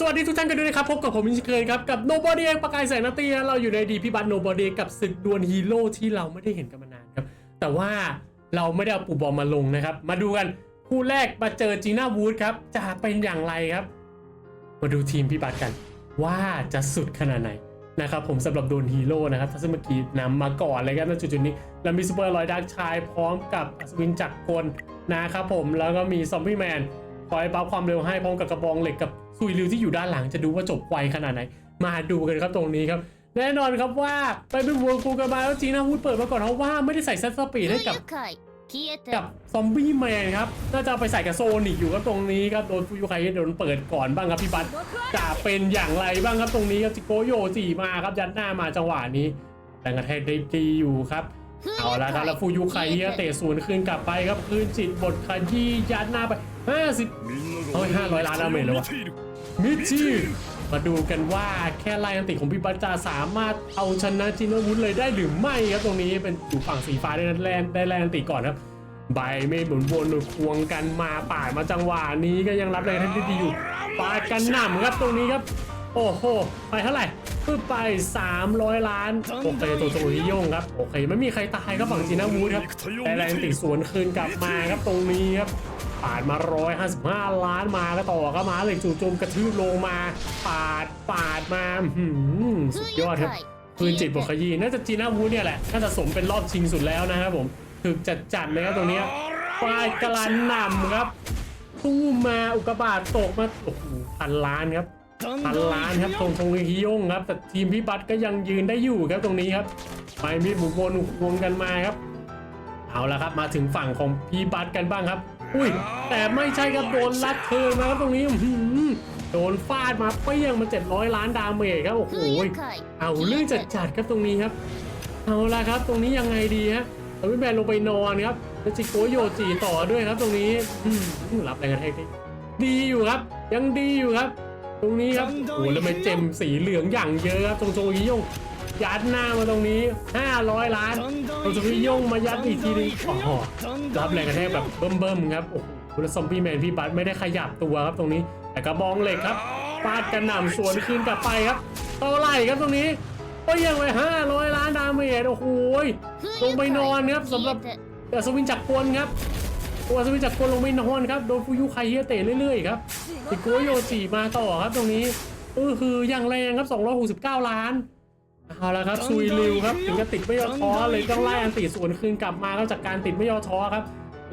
สวัสดีทุกท่านกันด้วยนะครับ พบกับผมมินชิเคยครับ กับ Nobody เองประกายแสงนาตีเราอยู่ในดีพี่บัต Nobody กับศึกดวลฮีโร่ที่เราไม่ได้เห็นกันมานานครับ แต่ว่าเราไม่ได้เอาปูบอลมาลงนะครับ มาดูกันคู่แรกมาเจอจีน่าวูดครับ จะเป็นอย่างไรครับ มาดูทีมพี่บัตกัน ว่าจะสุดขนาดไหนนะครับผมสำหรับโดนฮีโร่นะครับถ้าซึ่งเมื่อกี้นำมาก่อนเลยครับณจุดๆนี้เรามีซูเปอร์ลอยดักชายพร้อมกับอัศวินจักรกลนะครับผมแล้วก็มีซอมบี้แมนคอยบัฟความเร็วให้พร้อมกับกระบองเหล็กกับ คุยริวที่อยู่ด้านหลังจะดูว่าจบไวขนาดไหน มาดูกันครับตรงนี้ครับ แน่นอนครับว่าไปเป็นวงวคูกันมาแล้วจีน่าวูดเปิดมาก่อนเพราะว่าไม่ได้ใส่เซตสปีดให้กับกับซอมบี้แมนครับ น่าจะไปใส่กับโซนิกอยู่ก็ตรงนี้ครับโดนฟูยุไคโดนเปิดก่อนบ้างครับพี่บัตจะเป็นอย่างไรบ้างครับตรงนี้ครับจิโกโยสีมาครับยันหน้ามาจังหวะนี้แรงกระแทกได้ดีอยู่ครับเอาละครับแล้วฟูยุไคเฮตะศูนย์คืนกลับไปครับคืนจิตบทนที่ยันหน้าไปห้าสิบเฮ้ยห้าร้อยล้านอเมริกาเลยวะ มิจิมาดูกันว่าแค่ไล่อันติของพี่บัตจะสามารถเอาชนะจินวุฒิเลยได้หรือไม่ครับตรงนี้เป็นอยู่ฝั่งสีฟ้าได้แลนได้แลนอันติก่อนครับใบไม่หมุนวนควงกันมาป่ามาจังหวะนี้ก็ยังรับแรงทันทีอยู่ปาดกันหนำครับตรงนี้ครับ โอ้โหไปเท่าไหร่ปึ๊บไป 300 ล้านโอเคตัวตัวนี้โยงครับโอเคไม่มีใครตายครับฝั่งจีน่าวูดครับแต่แรงติสวนคืนกลับมาครับตรงนี้ครับ ปาดมา 155 ล้านมาก็ต่อครับมาเหล็กจู่โจมกระทืบลงมา ปาดปาดมาหืมสุดยอดครับคืนจิตบกขยี้น่าจะจีน่าวูดเนี่ยแหละน่าจะสมเป็นรอบชิงสุดแล้วนะครับผมถึกจัดจัดๆเลยครับตรงเนี้ยปลายกระลันหนำครับตู้มมาอุกกาบาตตกมาโอ้โหพันล้านครับพันล้านครับตรงตรงฮิยงครับ แต่ทีมพี่บัตก็ยังยืนได้อยู่ครับตรงนี้ครับ ไปมีบุกวนวงกันมาครับ เอาละครับมาถึงฝั่งของพี่บัตกันบ้างครับ อุ้ย แต่ไม่ใช่ครับโดนลักเธอมาครับตรงนี้โดนฟาดมาเปี้ยงมา 700 ล้านดาเมจครับโอ้โหเอาเรื่องจัดๆครับตรงนี้ครับ เอาละครับตรงนี้ยังไงดีฮะทำให้แมนลงไปนอนครับแล้วจิโกโยจีต่อด้วยครับ ตรงนี้รับแรงกระแทกด้ดีอยู่ครับ ยังดีอยู่ครับ ตรงนี้ครับโอ้แล้วมันเจมสีเหลืองอย่างเยอะครับตรงโจยิ่ง ยัดหน้ามาตรงนี้ 500 ล้านเราจะพี่ย่งมายัดอีกทีนึงโอ้โหรับแรงกระแทกแบบเบิ่มๆครับโอ้โหแล้วมบี้แมนพี่บัตไม่ได้ขยับตัวครับตรงนี้ แต่กระบองเหล็กครับฟาดกระหน่ำสวนคืนกลับไปครับเท่าไหร่ครับตรงนี้โอ้ยยังไร้อยล้านดาเมจโอ้โหลงไปนอนครับสำหรับเดสวินจักรกลครับตัวสวินจักรกลลงไปนอนครับโดนฟูยุไคเฮียเตะเรื่อยๆครับติโกโยจิมาต่อครับตรงนี้เออคือยังแรงครับ 269 ล้าน เอาละครับซุยลิวครับถึงจะติดไม่ย่อท้อเลยต้องไล่อันติสวนคืนกลับมาแล้วจากการติดไม่ย่อท้อครับ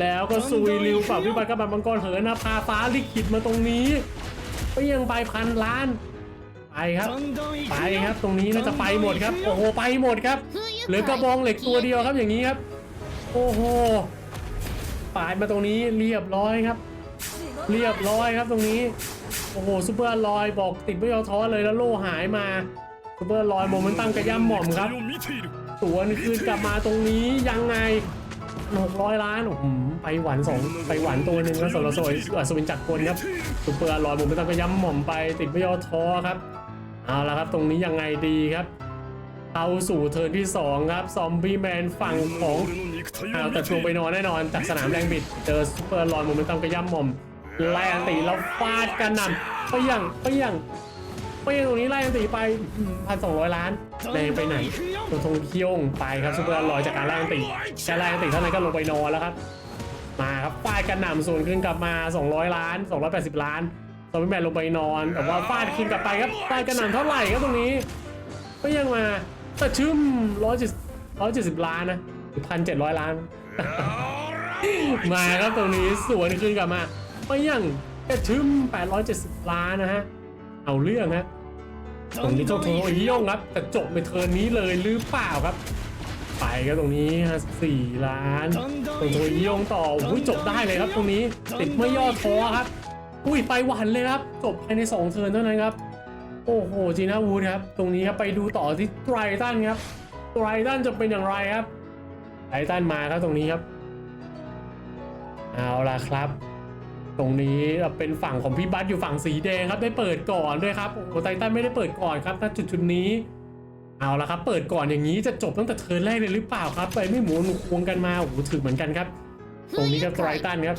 แล้วก็ซุยลิวฝ่าวิบัติกับมังกรเหินนะพาฟ้าลิขิตมาตรงนี้ไปยังไปพันล้าน ไปครับ ไปครับตรงนี้น่าจะไปหมดครับ โอ้โหไปหมดครับเหลือกระบองเหล็กตัวเดียวครับอย่างนี้ครับ โอ้โหปายมาตรงนี้เรียบร้อยครับ เรียบร้อยครับตรงนี้ โอ้โหซูเปอร์ลอยบอกติดไม่ยอท้อเลยแล้วโล่หายมา ซูเปอร์ลอยโมเมนตัมกระย่ำหม่อมครับสวนคืนกลับมาตรงนี้ยังไงหกร้อยล้านโอ้โหไปหวานสองไปหวานตัวหนึ่งแล้วสำหรับสวยอัศวินจักรกลครับซูเปอร์ลอยโมเมนตัมกระย่ำหม่อมไปติดไม่ยอท้อครับเอาละครับตรงนี้ยังไงดีครับเอาสู่เทิร์นที่สองครับ ซอมบี้แมนฝั่งของเอาแต่ลงไปนอนแน่นอน จากสนามแรงบิด เจอซูเปอร์ลอยโมเมนตัมกระย่ำหม่อมไล่อันติแล้วฟาดกันนำไปยังไปยัง ไปยังตรงนี้ไล่อันติไปพันสองร้อยล้านแรงไปไหนตรงทงเคี่ยงไปครับซูเปอร์ลอยจากการไล่อันติแค่ไล่อันติเท่านั้นก็ลงไปนอนแล้วครับ มาครับฟาดกันหนำส่วนขึ้นกลับมา 200 ล้าน 280 ล้านซอมบี้แมนลงไปนอนแต่ว่าฟาดขึ้นกลับไปครับฟาดกันหนำเท่าไหร่ครับตรงนี้ ก็ยังมาแต่ชึม170 170ล้านนะหรือพันเจ็ดร้อยล้าน มาครับตรงนี้สวนขึ้นกลับมาก็ยังกระชึม870ล้านนะฮะ เอาเรื่องฮะตรงนี้เจ้าโทอิโยงครับ แต่จบในเทิร์นนี้เลยหรือเปล่าครับ ไปครับตรงนี้54ล้านตรงโทโอิโยงต่ออุ้ยจบได้เลยครับ ตรงนี้ติดไม่ย่อท้อครับ อุ้ยไปหวันเลยครับ จบภายใน2เทิร์นเท่านั้นครับโอ้โหจีน่าวูดครับ ตรงนี้ครับไปดูต่อที่ไตรตันครับไตรตันจะเป็นอย่างไรครับไตรตันมาครับตรงนี้ครับ เอาล่ะครับ ตรงนี้เป็นฝั่งของพี่บัสอยู่ฝั่งสีแดงครับได้เปิดก่อนด้วยครับโอไททันไม่ได้เปิดก่อนครับณจุดจุดนี้ เอาละครับ เปิดก่อนอย่างนี้จะจบตั้งแต่เทิร์นแรกเลยหรือเปล่าครับไปไม่หมุนควงกันมาโอ้โหถึงเหมือนกันครับ ตรงนี้ก็ไททันครับ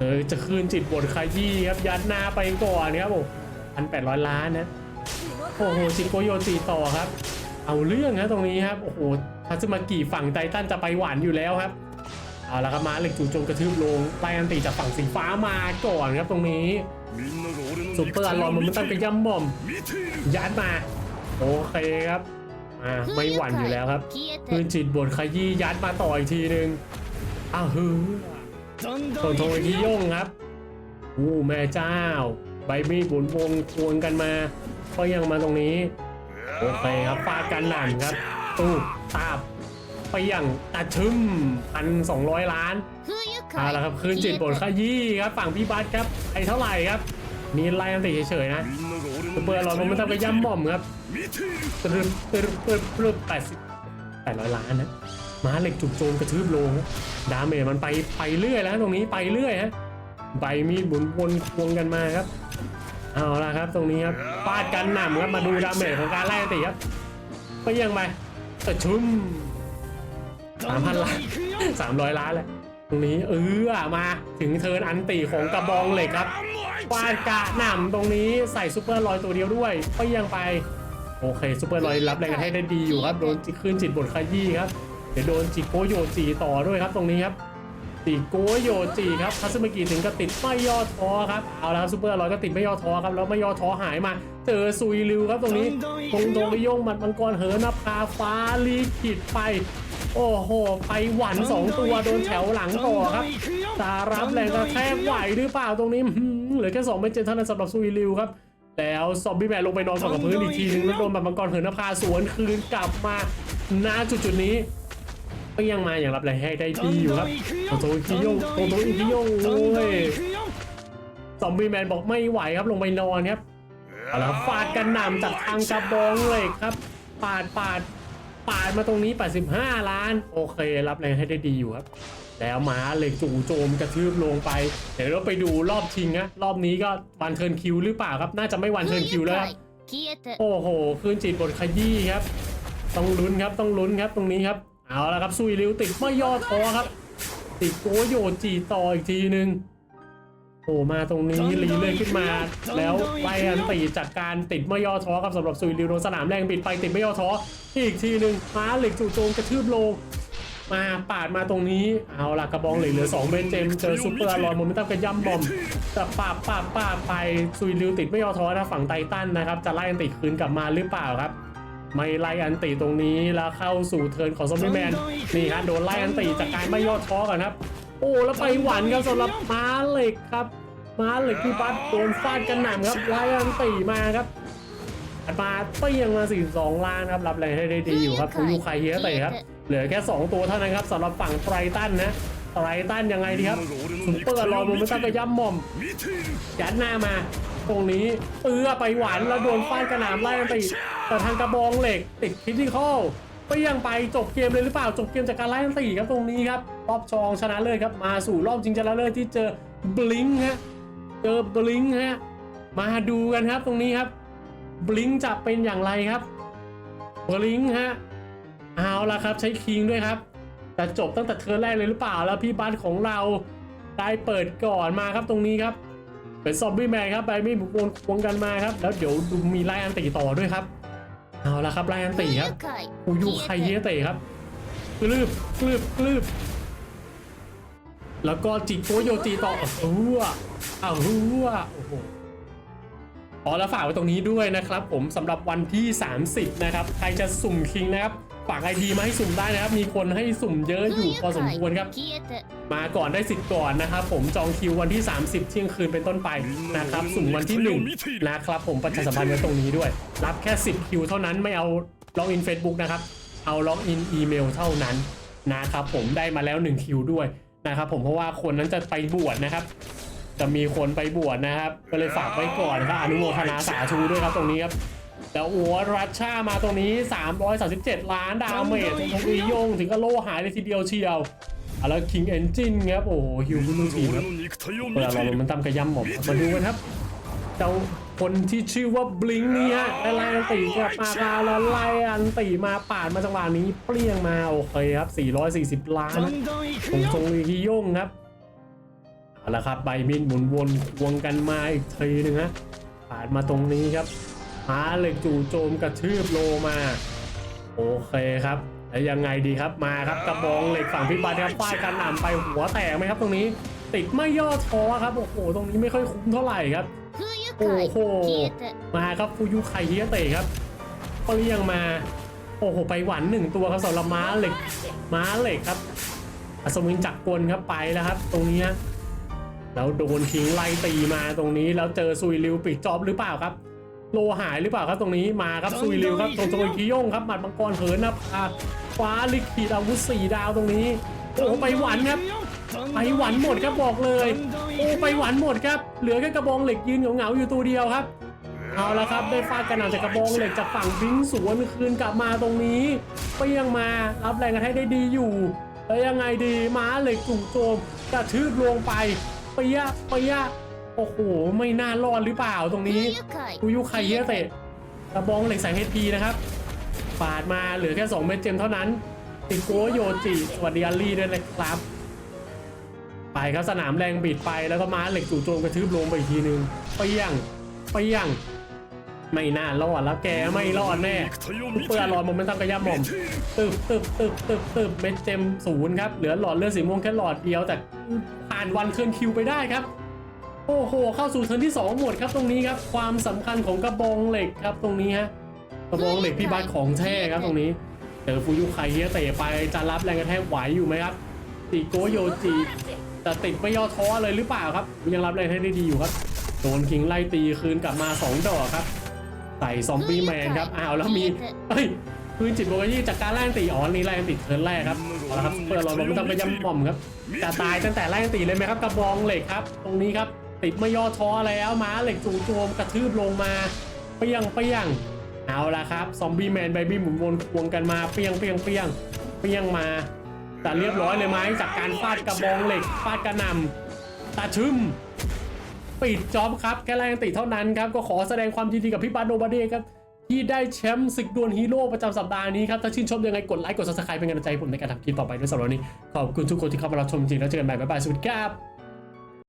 เออจะคืนจิตบทขยี้ครับยัดหน้าไปก่อนครับโอ้พันแปดร้อยล้านนะโอ้โหจิโกโยตีต่อครับ เอาเรื่องนะตรงนี้ครับโอ้โหทัศมากี่ฝั่งไททันจะไปหวานอยู่แล้วครับ เอาละครับมาเหล็กจู่โจมกระทืบลงไล่อันตีจากฝั่งสีฟ้ามาก่อนครับตรงนี้ซุปเปอร์อลอมมันตั้งเป็นยำบ่อมยัดมาโอเคครับอ่าไม่หวั่นอยู่แล้วครับพื้นจิตบนขยี้ยัดมาต่ออีกทีนึงอ้าวฮือส่งโทรที่ย่งครับอู้แม่เจ้า ใบมีดบุญวงควนกันมาก็ยังมาตรงนี้โอเคครับฟาดกันหนังครับตู้ตาบ ไปอย่างตาชึมพันสองร้อยล้านเอาละครับคืนจิตบทขยี้ครับฝั่งพี่บัสครับไอเท่าไหร่ครับมีไล่ตั้ต่เฉยๆนะเปิดหลอดลมมันต้องไปย่ำหม่อมครับปึ๊บปึ๊บปึ๊บปึ๊แปดสิบแปดร้อยล้านนะม้าเหล็กจุกโจมกระทืบลงดาเมจมันไปไปเรื่อยแล้วตรงนี้ไปเรื่อยฮะใบมีดบุนวนควงกันมาครับเอาละครับ ตรงนี้ครับปาดกันหนำครับมาดูดาเมจของการไล่ตีครับไปยังไปแต่ชุ่ม สามพันล้านสามร้อยล้านแหละตรงนี้เออมาถึงเทิร์นอันติของกระบองเหล็กครับฟาดกะหน่ำตรงนี้ใส่ซูเปอร์ลอยตัวเดียวด้วยไปยังไป โอเคซูเปอร์ลอยรับแรงกระแทกได้ดีอยู่ครับโดนจิขึ้นจิตบทขยี้ครับเดี๋ยวโดนจิโกโยจีต่อด้วยครับตรงนี้ครับจิโกโยจีครับคัสึมากิถึงกับติดไม่ย่อท้อครับเอาละครับซูเปอร์ลอยก็ติดไม่ย่อท้อครับแล้วไม่ย่อท้อหายมา เจอซุยริวครับตรงนี้ตรงตรงโยงหมัดมังกรเหินนภาฟ้าลีกิดไป โอ้โห ไปหวันสองตัวโดนแถวหลังต่อครับ ตารับแรงกระแทกไหวหรือเปล่าตรงนี้อื้อหือเหลือแค่2เมตรเจนเท่านั้นสำหรับซุยริวครับ แล้วซอมบี้แมนลงไปนอนกับพื้นอีกทีนึงแล้วโดนแบบมังกรเหินนภาสวนคืนกลับมาณจุดจุดๆนี้ก็ยังมาอย่างรับแรงให้ได้ดีอยู่ครับโตโตอิคิโยงโตโตอิคิโยงโอ้ยซอมบี้แมนบอกไม่ไหวครับลงไปนอนครับเอาละครับฟาดกันหนำจากทางกระบองเหล็กครับปาดปาด ปาดมาตรงนี้ 85 ล้าน โอเครับแรงให้ได้ดีอยู่ครับ แล้วม้าเหล็กจู่โจมกระทืบลงไป เดี๋ยวเราไปดูรอบชิงนะรอบนี้ก็วันเทิร์นคิวหรือเปล่าครับ น่าจะไม่วันเทิร์นคิวแล้วโอ้โหขึ้นจิตบทขยี้ครับ ต้องลุ้นครับต้องลุ้นครับตรงนี้ครับ เอาละครับซุยริวติดไม่ย่อท้อครับ ติดโกโยจีต่ออีกทีหนึ่ง โอ้มาตรงนี้รีเลยขึ้นมา แล้วไลอันตีจากการติดไม่ย่อท้อครับสำหรับซุยริวโดนสนามแรงบิดไปติดไม่ย่อท้ออีกทีหนึ่งม้าเหล็กจู่โจมกระทืบลงมาปาดมาตรงนี้เอาละกระบองเหล็กเหลือ2เบนเจมเจอซูเปอร์อารอนโมเมนตัมกระย่ำบอมแต่ปาบปาบปาบไปซุยริวติดไม่ย่อท้อนะฝั่งไททันนะครับ จะไล่อันติคืนกลับมาหรือเปล่าครับไม่ไล่อันติตรงนี้แล้วเข้าสู่เทิร์นของซอมบี้แมนนี่ฮะโดนไล่อันติจากการไม่ย่อท้อก่อนครับ โอ้แล้วไปหวันครับสำหรับม้าเหล็กครับ ม้าเหล็กที่บัสโดนฟาดกันหนำครับไล่อันติมาครับอัดมาเปี้ยงมา 42 ล้านครับรับแรงให้ได้ดีอยู่ครับฟูยูไคเฮียเตะครับ เหลือแค่ 2 ตัวเท่านั้นครับสำหรับฝั่งไตรตันนะไตรตันยังไงดีครับซุปเปอร์ลอยโมเมนตัมกระย่ำหม่อมยัดหน้ามา ตรงนี้เอื้อไปหวานแล้วโดนฟาดกระหน่ำไล่กันไปแต่ทางกระบองเหล็กติดคริติคอ ลไปยังไปจบเกมเลยหรือเปล่า จบเกมจากการไล่กันสี่ครับตรงนี้ครับรอบชองชนะเลิศครับ มาสู่รอบจริงชนะเลิศที่เจอบลิงฮะเจอบลิงฮะมาดูกันครับตรงนี้ครับบลิงจะเป็นอย่างไรครับบลิงฮะเอาละครับใช้คิงด้วยครับแต่จบตั้งแต่เทิร์นแรกเลยหรือเปล่าแล้วพี่บัสของเราได้เปิดก่อนมาครับตรงนี้ครับเป็นซอมบี้แมนครับไปไม่บุกวนควงกันมาครับ แล้วเดี๋ยวดูมีไล่อันตีต่อด้วยครับ เอาละครับไลอันตีครับอูยูไคเยเตะครับกลืบกลืบกลืบแล้วก็จิกโกโยจีต่อเอาหัวเอาหัวโอ้โหขอแล้วฝากไว้ตรงนี้ด้วยนะครับ ผมสำหรับวันที่ 30 นะครับ ใครจะสุ่มคิงนะครับฝากไอดีมาให้สุ่มได้นะครับ มีคนให้สุ่มเยอะอยู่พอสมควรครับ มาก่อนได้สิทธิ์ก่อนนะครับผมจองคิววันที่ 30 เที่ยงคืนเป็นต้นไปนะครับสุ่มวันที่1นะครับผมประชาสัมพันธ์ไว้ตรงนี้ด้วย รับแค่ 10 คิวเท่านั้นไม่เอาล็อกอิน Facebook นะครับ เอาล็อกอินอีเมลเท่านั้นนะครับผมได้มาแล้ว 1 คิวด้วยนะครับผมเพราะว่าคนนั้นจะไปบวชนะครับ จะมีคนไปบวชนะครับ ก็เลยฝากไว้ก่อนครับอนุโมทนาสาธุด้วยครับตรงนี้ครับแล้วโอ้รัชชามาตรงนี้ 337 ล้านดาเมจตรงนี้โยงถึงก็โลหายเลยทีเดียวเชียว อะแล้วคิงเอนจินครับ โอ้โหฮิวบุลูทีครับเวลาเรามันตามกระยำหมอบมาดูกันครับ เจ้าคนที่ชื่อว่าบลิงนี่ฮะได้ไล่อันตีกับมาแล้วไล่อันตีมาปาดมาจังหวะนี้เปรี้ยงมาโอเคครับ 440 ล้านตรงทรงอีกิโยงครับเอาละครับใบมินหมุนวนควงกันมาอีกทีหนึ่งฮะผ่านมาตรงนี้ครับหาเหล็กจู่โจมกระทืบโลมา โอเคครับ แล้วยังไงดีครับมาครับกระบองเหล็กฝั่งพิบัติครับฟายกันหนำไปหัวแตกไหมครับ ตรงนี้ติดไม่ย่อท้อครับโอ้โหตรงนี้ไม่ค่อยคุ้มเท่าไหร่ครับโอ้โหมาครับฟูยุไคเฮียเตะครับเปรี้ยงมาโอ้โหไปหวันหนึ่งตัวครับสำหรับม้าเหล็ก ม้าเหล็กครับอัศวินจักรกลครับไปแล้วครับ ตรงนี้แล้วโดนทิ้งไล่ตีมาตรงนี้แล้วเจอซุยริวปิดจอบหรือเปล่าครับ โลหายหรือเปล่าครับตรงนี้มาครับซุยริวครับตรงโจยคิโยงครับหมัดมังกรเหินนะอะฟ้าลิขิตอาวุธสี่ดาวตรงนี้โอ้โหไปหวันครับไปหวันหมดครับบอกเลยโอ้ไปหวันหมดครับ เหลือแค่กระบองเหล็กยืนเหงาๆอยู่ตัวเดียวครับเอาละครับได้ฟาดกระหน่ำจากกระบองเหล็กจากฝั่งบิงสวนคืนกลับมาตรงนี้เปรี้ยงมารับแรงกันให้ได้ดีอยู่แล้วยังไงดีม้าเหล็กจู่โจมกระทืบลงไปเปียะเปียะ โอ้โห ไม่น่ารอดหรือเปล่าตรงนี้กูยุคไคเยเตะกระบองเหล็กสายเฮพีนะครับ ปาดมาเหลือแค่2เม็ดเจมเท่านั้นติโกโยจิสวัสดีอัลลี่ด้วยนะครับ ไปครับสนามแรงบิดไปแล้วก็ม้าเหล็กสู่โจมกระทืบลงไปอีกทีนึงไปยังไปยังไม่น่ารอดแล้วแกไม่รอดแน่เปื้อลอดมันม่ต้องกระยำหม่อมตึบตึบตึบตึบตึบเม็ดเจมศูนย์ครับ เหลือหลอดเลือดสีม่วงแค่หลอดเดียวแต่ผ่านวันเคลื่อนคิวไปได้ครับ โอ้โห เข้าสู่เทิร์นที่ 2 หมดครับตรงนี้ครับ ความสำคัญของกระบองเหล็กครับตรงนี้ฮะ กระบองเหล็กพี่บัตของแท้ครับตรงนี้เจอฟูยุไคเฮียเตะไปจะรับแรงกระแทกไหวอยู่ไหมครับติโกโยจิจะติดไม่ย่อท้อเลยหรือเปล่าครับ ยังรับแรงให้ได้ดีอยู่ครับ โดนคิงไล่ตีคืนกลับมา 2 ดอกครับใส่ซอมบี้แมนครับอ้าวแล้วมีเฮ้ยปืนจิตโบยี่จากการไล่ตีอ๋อนี่ไล่ตีเทิร์นแรกครับเอาละครับเปิดหลอดลมทำกระยำหม่อมครับจะตายตั้งแต่ไล่ตีเลยไหมครับกระบองเหล็กครับ ตรงนี้ครับ ติดไม่ย่อท้อแล้วม้าเหล็กจู่โจมกระทืบลงมาเปียงเปียงเอาละครับซอมบี้แมนไบบี้หมุนวนควงกันมาเปียงเปียงเปียงเปียงมาแต่เรียบร้อยเลยไหมจากการฟาดกระบองเหล็กฟาดกระนำตาชึมปิดจ็อบครับแค่ไล่ตีเท่านั้นครับก็ขอแสดงความยินดีกับพี่ปาโดบาเดครับที่ได้แชมป์ศึกดวลฮีโร่ประจำสัปดาห์นี้ครับ ถ้าชื่นชอบยังไงกดไลค์กดซับสไครป์เป็นกำลังใจผมในการทำคลิปต่อไปด้วยสำหรับวันนี้ ขอบคุณทุกคนที่เข้ามารับชมจริงแล้วเจอกันใหม่บ๊ายบายสวัสดีครับ